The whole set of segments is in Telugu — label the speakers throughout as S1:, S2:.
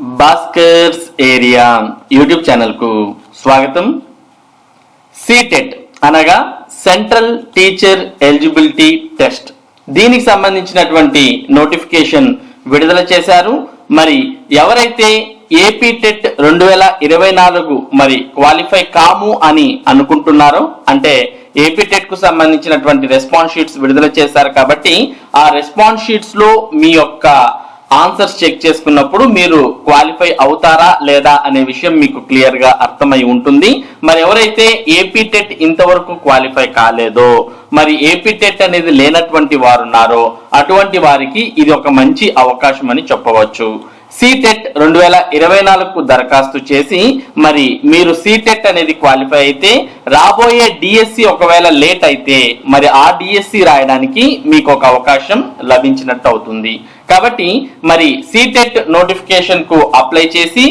S1: భాస్కర్స్ ఏరియా యూట్యూబ్ ఛానల్కు స్వాగతం. సీటెట్ అనగా సెంట్రల్ టీచర్ ఎలిజిబిలిటీ టెస్ట్. దీనికి సంబంధించినటువంటి నోటిఫికేషన్ విడుదల చేశారు. మరి ఎవరైతే ఏపీ టెట్ రెండు వేల ఇరవై నాలుగు మరి క్వాలిఫై కాము అని అనుకుంటున్నారో అంటే ఏపీ టెట్కు సంబంధించినటువంటి రెస్పాన్స్ షీట్స్ విడుదల చేశారు కాబట్టి ఆ రెస్పాన్స్ షీట్స్లో మీ యొక్క ఆన్సర్స్ చెక్ చేసుకున్నప్పుడు మీరు క్వాలిఫై అవుతారా లేదా అనే విషయం మీకు క్లియర్గా అర్థమై ఉంటుంది. మరి ఎవరైతే ఏపీ టెట్ ఇంతవరకు క్వాలిఫై కాలేదో మరి ఏపీ టెట్ అనేది లేనటువంటి వారు ఉన్నారో అటువంటి వారికి ఇది ఒక మంచి అవకాశం అని చెప్పవచ్చు. సీటెట్ రెండు వేల ఇరవై నాలుగుకు దరఖాస్తు చేసి మరి మీరు సీటెట్ అనేది క్వాలిఫై అయితే రాబోయే డిఎస్సి ఒకవేళ లేట్ అయితే మరి ఆ డిఎస్సి రాయడానికి మీకు ఒక అవకాశం లభించినట్టు అవుతుంది. కాబట్టి మరి సీటెట్ నోటిఫికేషన్కు అప్లై చేసి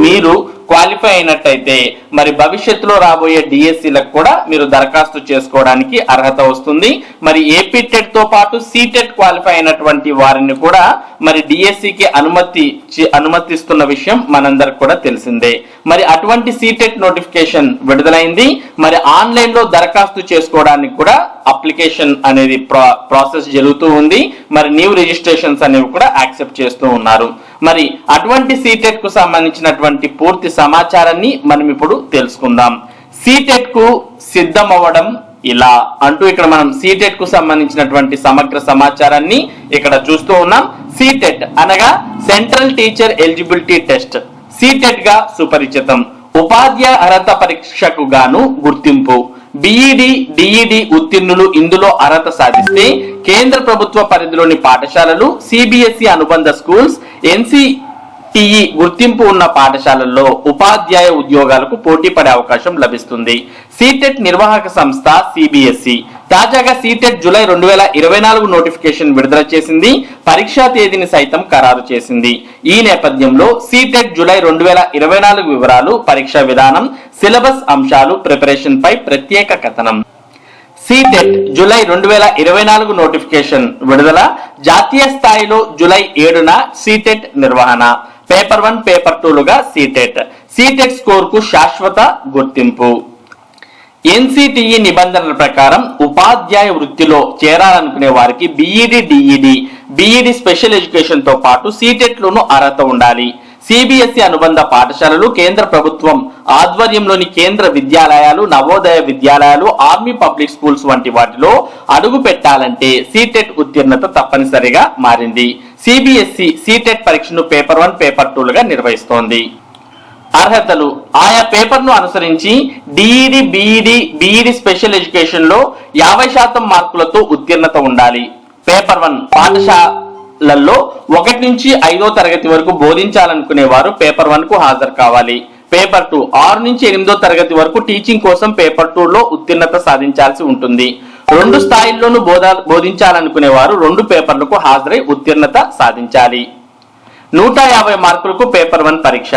S1: మీరు క్వాలిఫై అయినట్టయితే మరి భవిష్యత్తులో రాబోయే డిఎస్సీలకు కూడా మీరు దరఖాస్తు చేసుకోవడానికి అర్హత వస్తుంది. మరి ఏపీ టెట్తో పాటు సీటెట్ క్వాలిఫై అయినటువంటి వారిని కూడా మరి డిఎస్సికి అనుమతి అనుమతిస్తున్న విషయం మనందరికి కూడా తెలిసిందే. మరి అటువంటి సీటెట్ నోటిఫికేషన్ విడుదలైంది. మరి ఆన్లైన్లో దరఖాస్తు చేసుకోవడానికి కూడా అప్లికేషన్ అనేది ప్రా- ప్రాసెస్ జరుగుతూ ఉంది. మరి న్యూ రిజిస్ట్రేషన్స్ అనేవి కూడా యాక్సెప్ట్ చేస్తూ ఉన్నారు. మరి అటువంటి సీటెట్కు సంబంధించినటువంటి పూర్తి సమాచారాన్ని మనం ఇప్పుడు తెలుసుకుందాం. సీటెట్కు సిద్ధం అవ్వడం ఇలా అంటూ ఇక్కడ మనం సీటెట్కు సంబంధించినటువంటి సమగ్ర సమాచారాన్ని ఇక్కడ చూస్తూ ఉన్నాం. సీటెట్ అనగా సెంట్రల్ టీచర్ ఎలిజిబిలిటీ టెస్ట్ సీటెట్గా సుపరిచితం. ఉపాధ్యాయ అర్హత పరీక్షకు గాను గుర్తింపు. బిఈడి డిఈడి ఉత్తీర్ణులు ఇందులో అర్హత సాధిస్తే కేంద్ర ప్రభుత్వ పరిధిలోని పాఠశాలలు సిబిఎస్ఈ అనుబంధ స్కూల్స్ ఎన్సిటిఈ గుర్తింపు ఉన్న పాఠశాలల్లో ఉపాధ్యాయ ఉద్యోగాలకు పోటీ పడే అవకాశం లభిస్తుంది. సీటెట్ నిర్వాహక సంస్థ సిబిఎస్ఈ తాజాగా సీటెట్ జూలై రెండు వేల ఇరవై నాలుగు నోటిఫికేషన్ విడుదల చేసింది. పరీక్షా తేదీని సైతం ఖరారు చేసింది. ఈ నేపథ్యంలో సీటెట్ జూలై రెండు వేల ఇరవై నాలుగు వివరాలు పరీక్షా విధానం సిలబస్ అంశాలు ప్రిపరేషన్ పై ప్రత్యేక కథనం. సీటెట్ జూలై రెండు వేల ఇరవై నాలుగు నోటిఫికేషన్ విడుదల జాతీయ స్థాయిలో జూలై ఏడున సీటెట్ నిర్వహణ. పేపర్ వన్ పేపర్ టూలుగా సీటెట్. సీటెట్ స్కోర్కు శాశ్వత గుర్తింపు. ఎన్సిటిఈ నిబంధనల ప్రకారం ఉపాధ్యాయ వృత్తిలో చేరాలనుకునే వారికి B Ed D Ed B Ed special ఎడ్యుకేషన్తో పాటు సీటెట్ లోను అర్హత ఉండాలి. సిబిఎస్ఈ అనుబంధ పాఠశాలలు కేంద్ర ప్రభుత్వం ఆధ్వర్యంలోని కేంద్ర విద్యాలయాలు నవోదయ విద్యాలయాలు ఆర్మీ పబ్లిక్ స్కూల్స్ వంటి వాటిలో అడుగు పెట్టాలంటే సీటెట్ ఉత్తీర్ణత తప్పనిసరిగా మారింది. సిబిఎస్ఈ సీటెట్ పరీక్షను పేపర్ వన్ పేపర్ టూలుగా నిర్వహిస్తోంది. అర్హతలు. ఆయా పేపర్ను అనుసరించి డిఈడి బిఈడి బిఈడి స్పెషల్ ఎడ్యుకేషన్లో యాభై శాతం మార్కులతో ఉత్తీర్ణత ఉండాలి. పేపర్ వన్ లలో ఒకటి నుంచి ఐదో తరగతి వరకు బోధించాలనుకునే వారు పేపర్ వన్కు హాజరు కావాలి. పేపర్ టూ ఆరు నుంచి ఎనిమిదో తరగతి వరకు టీచింగ్ కోసం పేపర్ టూ లో ఉత్తీర్ణత సాధించాల్సి ఉంటుంది. రెండు స్థాయిల్లోనూ బోధ బోధించాలనుకునే వారు రెండు పేపర్లకు హాజరై ఉత్తీర్ణత సాధించాలి. నూట యాభై మార్కులకు పేపర్ వన్ పరీక్ష.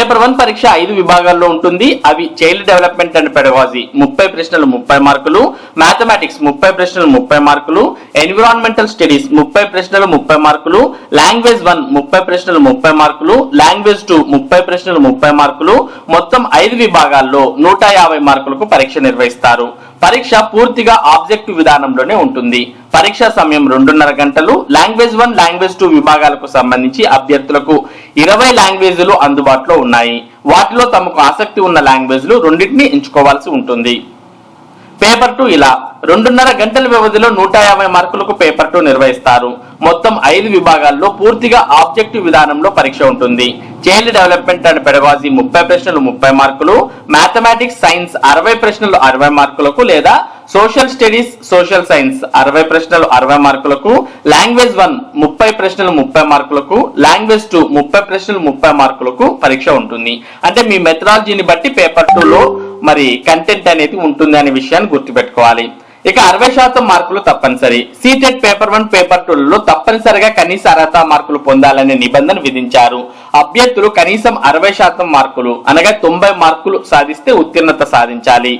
S1: పేపర్ వన్ పరీక్ష ఐదు విభాగాల్లో ఉంటుంది. అవి చైల్డ్ డెవలప్మెంట్ అండ్ పెడవాజీ ముప్పై ప్రశ్నలు ముప్పై మార్కులు మ్యాథమెటిక్స్ ముప్పై ప్రశ్నలు ముప్పై మార్కులు ఎన్విరాన్మెంటల్ స్టడీస్ ముప్పై ప్రశ్నలు ముప్పై మార్కులు లాంగ్వేజ్ వన్ ముప్పై ప్రశ్నలు ముప్పై మార్కులు లాంగ్వేజ్ టూ ముప్పై ప్రశ్నలు ముప్పై మార్కులు మొత్తం ఐదు విభాగాల్లో నూట యాభై మార్కులకు పరీక్ష నిర్వహిస్తారు. పరీక్ష పూర్తిగా ఆబ్జెక్టివ్ విధానంలోనే ఉంటుంది. పరీక్ష సమయం రెండున్నర గంటలు లాంగ్వేజ్ వన్ లాంగ్వేజ్ టూ విభాగాలకు సంబంధించి అభ్యర్థులకు ఇరవై లాంగ్వేజ్లు అందుబాటులో ఉన్నాయి. వాటిలో తమకు ఆసక్తి ఉన్న లాంగ్వేజ్లు రెండింటిని ఎంచుకోవాల్సి ఉంటుంది. పేపర్ టూ ఇలా రెండున్నర గంటల వ్యవధిలో నూట యాభై మార్కులకు పేపర్ టూ నిర్వహిస్తారు. మొత్తం ఐదు విభాగాల్లో పూర్తిగా ఆబ్జెక్టివ్ విధానంలో పరీక్ష ఉంటుంది. చైల్డ్ డెవలప్మెంట్ అండ్ పెడగాజీ ముప్పై ప్రశ్నలు ముప్పై మార్కులు మ్యాథమెటిక్స్ సైన్స్ అరవై ప్రశ్నలు అరవై మార్కులకు లేదా సోషల్ స్టడీస్ సోషల్ సైన్స్ అరవై ప్రశ్నలు అరవై మార్కులకు లాంగ్వేజ్ వన్ ముప్పై ప్రశ్నలు ముప్పై మార్కులకు లాంగ్వేజ్ టూ ముప్పై ప్రశ్నలు ముప్పై మార్కులకు పరీక్ష ఉంటుంది. అంటే మీ మెథడాలజీని బట్టి పేపర్ టూలో మరి కంటెంట్ అనేది ఉంటుంది అనే విషయాన్ని గుర్తుపెట్టుకోవాలి. ఇక అరవై శాతం మార్కులు తప్పనిసరి. సీటెట్ పేపర్ వన్ పేపర్ టూలలో తప్పనిసరిగా కనీస అర్హత మార్కులు పొందాలనే నిబంధన విధించారు. అభ్యర్థులు కనీసం అరవై శాతం మార్కులు అనగా తొంభై మార్కులు సాధిస్తే ఉత్తీర్ణత సాధించాలి.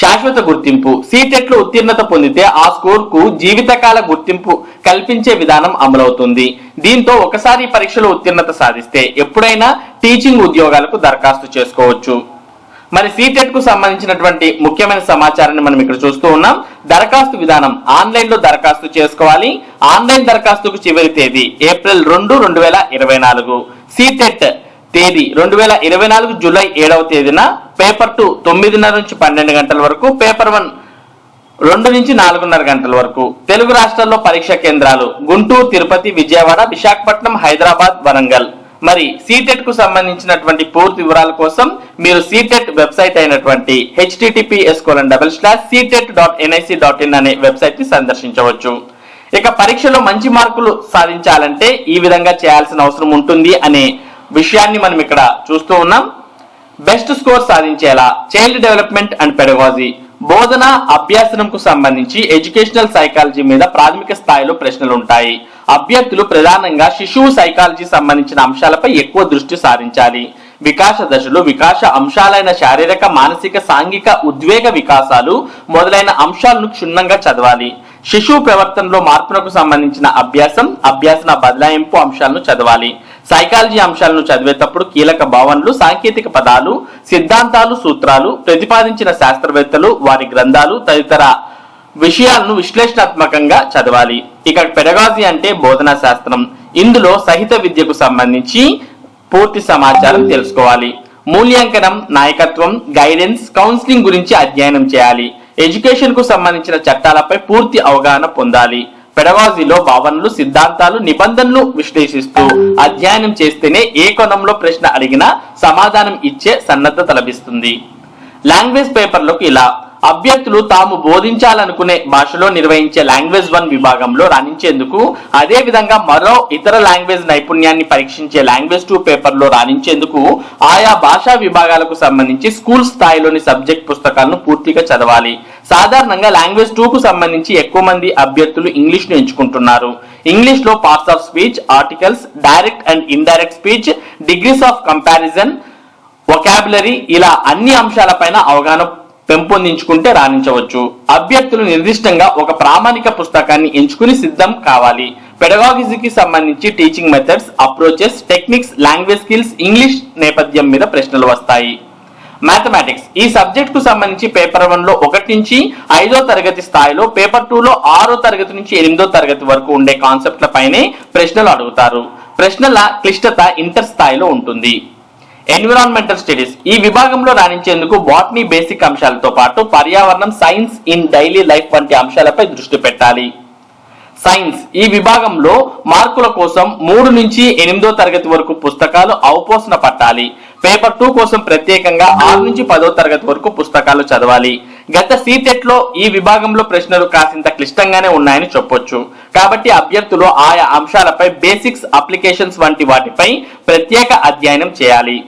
S1: శాశ్వత గుర్తింపు. సీటెట్లో ఉత్తీర్ణత పొందితే ఆ స్కోర్కు జీవితకాల గుర్తింపు కల్పించే విధానం అమలవుతుంది. దీంతో ఒకసారి పరీక్షలో ఉత్తీర్ణత సాధిస్తే ఎప్పుడైనా టీచింగ్ ఉద్యోగాలకు దరఖాస్తు చేసుకోవచ్చు. మరి సీటెట్కు సంబంధించినటువంటి ముఖ్యమైన సమాచారాన్ని మనం ఇక్కడ చూస్తూ ఉన్నాం. దరఖాస్తు విధానం ఆన్లైన్లో దరఖాస్తు చేసుకోవాలి. ఆన్లైన్ దరఖాస్తుకు చివరి తేదీ ఏప్రిల్ రెండు రెండు వేల ఇరవై నాలుగు. సీటెట్ తేదీ రెండు వేల ఇరవై నాలుగు జూలై ఏడవ తేదీన పేపర్ టూ తొమ్మిదిన్నర నుంచి పన్నెండు గంటల వరకు పేపర్ వన్ రెండు నుంచి నాలుగున్నర గంటల వరకు. తెలుగు రాష్ట్రాల్లో పరీక్షా కేంద్రాలు గుంటూరు తిరుపతి విజయవాడ విశాఖపట్నం హైదరాబాద్ వరంగల్. మరి సీటెట్కు సంబంధించినటువంటి పూర్తి వివరాల కోసం మీరు సీటెట్ వెబ్సైట్ అయినటువంటి https colon double slash CTET dot NIC dot in అనే వెబ్సైట్ని సందర్శించవచ్చు. ఇక పరీక్షలో మంచి మార్కులు సాధించాలంటే ఈ విధంగా చేయాల్సిన అవసరం ఉంటుంది అనే విషయాన్ని మనం ఇక్కడ చూస్తూ ఉన్నాం. బెస్ట్ స్కోర్ సాధించేలా చైల్డ్ డెవలప్మెంట్ అండ్ పెడగాజీ. బోధన అభ్యాసనంకు సంబంధించి ఎడ్యుకేషనల్ సైకాలజీ మీద ప్రాథమిక స్థాయిలో ప్రశ్నలు ఉంటాయి అభ్యర్థులు ప్రధానంగా శిశువు సైకాలజీ సంబంధించిన అంశాలపై ఎక్కువ దృష్టి సారించాలి. వికాస దశలు వికాస అంశాలైన శారీరక మానసిక సాంఘిక ఉద్వేగ వికాసాలు మొదలైన అంశాలను క్షుణ్ణంగా చదవాలి. శిశువు ప్రవర్తనలో మార్పునకు సంబంధించిన అభ్యాసం అభ్యాసన బదలాయింపు అంశాలను చదవాలి. సైకాలజీ అంశాలను చదివేటప్పుడు కీలక భావనలు సాంకేతిక పదాలు సిద్ధాంతాలు సూత్రాలు ప్రతిపాదించిన శాస్త్రవేత్తలు వారి గ్రంథాలు తదితర విషయాలను విశ్లేషణాత్మకంగా చదవాలి. ఇక పెడగాజీ అంటే బోధనా శాస్త్రం. ఇందులో సహిత విద్యకు సంబంధించి పూర్తి సమాచారం తెలుసుకోవాలి. మూల్యాంకనం నాయకత్వం గైడెన్స్ కౌన్సిలింగ్ గురించి అధ్యయనం చేయాలి. ఎడ్యుకేషన్కు సంబంధించిన చట్టాలపై పూర్తి అవగాహన పొందాలి. పెడగాజీలో భావనలు సిద్ధాంతాలు నిబంధనలు విశ్లేషిస్తూ అధ్యయనం చేస్తేనే ఏ కోణంలో ప్రశ్న అడిగినా సమాధానం ఇచ్చే సన్నద్ధత లభిస్తుంది. లాంగ్వేజ్ పేపర్లకు ఇలా. అభ్యర్థులు తాము బోధించాలనుకునే భాషలో నిర్వహించే లాంగ్వేజ్ వన్ విభాగంలో రాణించేందుకు అదే విధంగా మరో ఇతర లాంగ్వేజ్ నైపుణ్యాన్ని పరీక్షించే లాంగ్వేజ్ టూ పేపర్లో రాణించేందుకు ఆయా భాషా విభాగాలకు సంబంధించి స్కూల్ స్థాయిలోని సబ్జెక్ట్ పుస్తకాలను పూర్తిగా చదవాలి. సాధారణంగా లాంగ్వేజ్ టూ కు సంబంధించి ఎక్కువ మంది అభ్యర్థులు ఇంగ్లీష్ను ఎంచుకుంటున్నారు. ఇంగ్లీష్లో parts of speech articles direct and indirect speech degrees of comparison vocabulary ఇలా అన్ని అంశాలపైన అవగాహన పెంపొందించుకుంటే రాణించవచ్చు. అభ్యర్థులు నిర్దిష్టంగా ఒక ప్రామాణిక పుస్తకాన్ని ఎంచుకుని సిద్ధం కావాలి. పెడగాగిజీకి సంబంధించి teaching methods approaches techniques language skills English నేపథ్యం మీద ప్రశ్నలు వస్తాయి. మ్యాథమెటిక్స్ ఈ సబ్జెక్ట్కు సంబంధించి పేపర్ వన్లో ఒకటి నుంచి ఐదో తరగతి స్థాయిలో పేపర్ టూలో ఆరో తరగతి నుంచి ఎనిమిదో తరగతి వరకు ఉండే కాన్సెప్ట్లపైనే ప్రశ్నలు అడుగుతారు. ప్రశ్నల క్లిష్టత ఇంటర్ స్థాయిలో ఉంటుంది. ఎన్విరాన్మెంటల్ స్టడీస్ ఈ విభాగంలో రాణించేందుకు బాటనీ బేసిక్ అంశాలతో పాటు పర్యావరణం సైన్స్ ఇన్ డైలీ లైఫ్ వంటి అంశాలపై దృష్టి పెట్టాలి. సైన్స్. ఈ విభాగంలో మార్కుల కోసం మూడు నుంచి ఎనిమిదో తరగతి వరకు పుస్తకాలు అవపోసన పట్టాలి. పేపర్ టూ కోసం ప్రత్యేకంగా ఆరు నుంచి పదో తరగతి వరకు పుస్తకాలు చదవాలి. గత సీటెట్లో ఈ విభాగంలో ప్రశ్నలు కాసింత క్లిష్టంగానే ఉన్నాయని చెప్పొచ్చు. కాబట్టి అభ్యర్థులు ఆయా అంశాలపై బేసిక్స్ అప్లికేషన్స్ వంటి వాటిపై ప్రత్యేక అధ్యయనం చేయాలి.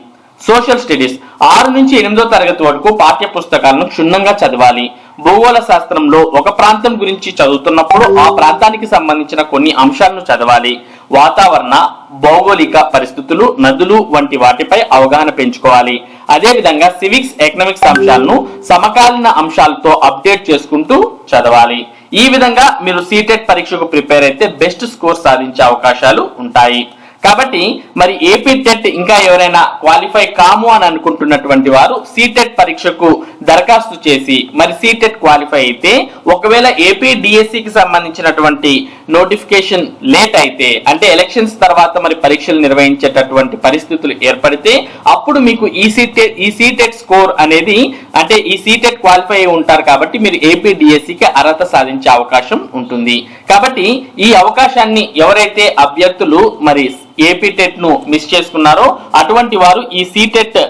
S1: Social studies. ఆరు నుంచి ఎనిమిదో తరగతి వరకు పాఠ్య పుస్తకాలను క్షుణ్ణంగా చదవాలి. భూగోళ శాస్త్రంలో ఒక ప్రాంతం గురించి చదువుతున్నప్పుడు ఆ ప్రాంతానికి సంబంధించిన కొన్ని అంశాలను చదవాలి. వాతావరణ భౌగోళిక పరిస్థితులు నదులు వంటి వాటిపై అవగాహన పెంచుకోవాలి. అదేవిధంగా సివిక్స్ ఎకనామిక్స్ అంశాలను సమకాలీన అంశాలతో అప్డేట్ చేసుకుంటూ చదవాలి. ఈ విధంగా మీరు సీటెట్ పరీక్షకు ప్రిపేర్ అయితే బెస్ట్ స్కోర్ సాధించే అవకాశాలు ఉంటాయి. కాబట్టి మరి ఏపీ టెట్ ఇంకా ఎవరైనా క్వాలిఫై కాము అని అనుకుంటున్నటువంటి వారు సీటెట్ పరీక్షకు దరఖాస్తు చేసి మరి సీటెట్ క్వాలిఫై అయితే ఒకవేళ ఏపీ డిఎస్సికి సంబంధించినటువంటి నోటిఫికేషన్ లేట్ అయితే అంటే ఎలక్షన్స్ తర్వాత మరి పరీక్షలు నిర్వహించేటటువంటి పరిస్థితులు ఏర్పడితే అప్పుడు మీకు ఈ సీటెట్ ఈ సీటెట్ స్కోర్ అనేది అంటే ఈ సీటెట్ క్వాలిఫై ఉంటారు కాబట్టి మీరు ఏపీ డిఎస్సికి అర్హత సాధించే అవకాశం ఉంటుంది. కాబట్టి ఈ అవకాశాన్ని ఎవరైతే అభ్యర్థులు మరి ఏపీ టెట్ను మిస్ చేసుకున్నారో అటువంటి వారు ఈ సీటెట్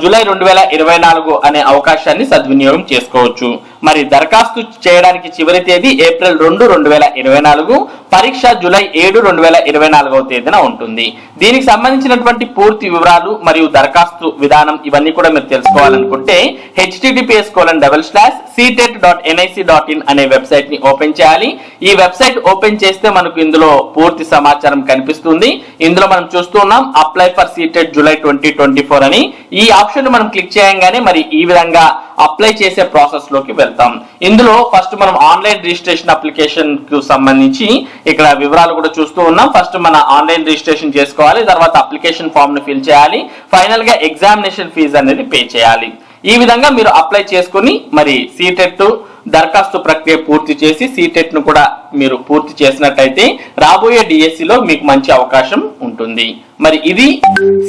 S1: జూలై రెండు వేల ఇరవై నాలుగు అనే అవకాశాన్ని సద్వినియోగం చేసుకోవచ్చు. మరి దరఖాస్తు చేయడానికి చివరి తేదీ ఏప్రిల్ రెండు రెండు వేల ఇరవై నాలుగు పరీక్ష జూలై ఏడు రెండు వేల ఇరవై నాలుగవ తేదీన ఉంటుంది. దీనికి సంబంధించినటువంటి పూర్తి వివరాలు మరియు దరఖాస్తు విధానం ఇవన్నీ కూడా మీరు తెలుసుకోవాలనుకుంటే https colon double slash CTET dot NIC dot in అనే వెబ్సైట్ని ఓపెన్ చేయాలి. ఈ వెబ్సైట్ ఓపెన్ చేస్తే మనకు ఇందులో పూర్తి సమాచారం కనిపిస్తుంది. ఇందులో మనం చూస్తున్నాం apply for CTET July twenty twenty four అని. ఈ ఆప్షన్ మనం క్లిక్ చేయంగానే మరి ఈ విధంగా అప్లై చేసే ప్రాసెస్లోకి వెళ్తాం. ఇందులో ఫస్ట్ మనం ఆన్లైన్ రిజిస్ట్రేషన్ అప్లికేషన్కు సంబంధించి ఇక్కడ వివరాలు కూడా చూస్తూ ఉన్నాం. ఫస్ట్ మన ఆన్లైన్ రిజిస్ట్రేషన్ చేసుకోవాలి తర్వాత అప్లికేషన్ ఫామ్ను ఫిల్ చేయాలి ఫైనల్గా ఎగ్జామినేషన్ ఫీజు అనేది పే చేయాలి. ఈ విధంగా మీరు అప్లై చేసుకుని మరి సీటెట్ దరఖాస్తు ప్రక్రియ పూర్తి చేసి సీటెట్ను కూడా మీరు పూర్తి చేసినట్లయితే రాబోయే డిఎస్సిలో మీకు మంచి అవకాశం ఉంటుంది. మరి ఇది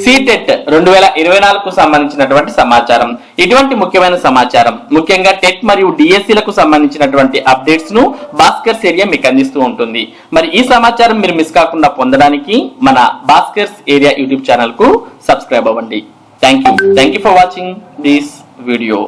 S1: సీటెట్ రెండు వేల ఇరవై నాలుగుకు సంబంధించినటువంటి సమాచారం. ఇటువంటి ముఖ్యమైన సమాచారం. ముఖ్యంగా టెట్ మరియు డిఎస్సిలకు సంబంధించినటువంటి అప్డేట్స్ను భాస్కర్స్ ఏరియా మీకు అందిస్తూ ఉంటుంది. మరి ఈ సమాచారం మీరు మిస్ కాకుండా పొందడానికి మన భాస్కర్స్ ఏరియా యూట్యూబ్ ఛానల్కు సబ్స్క్రైబ్ అవ్వండి. Thank you thank you for watching this video.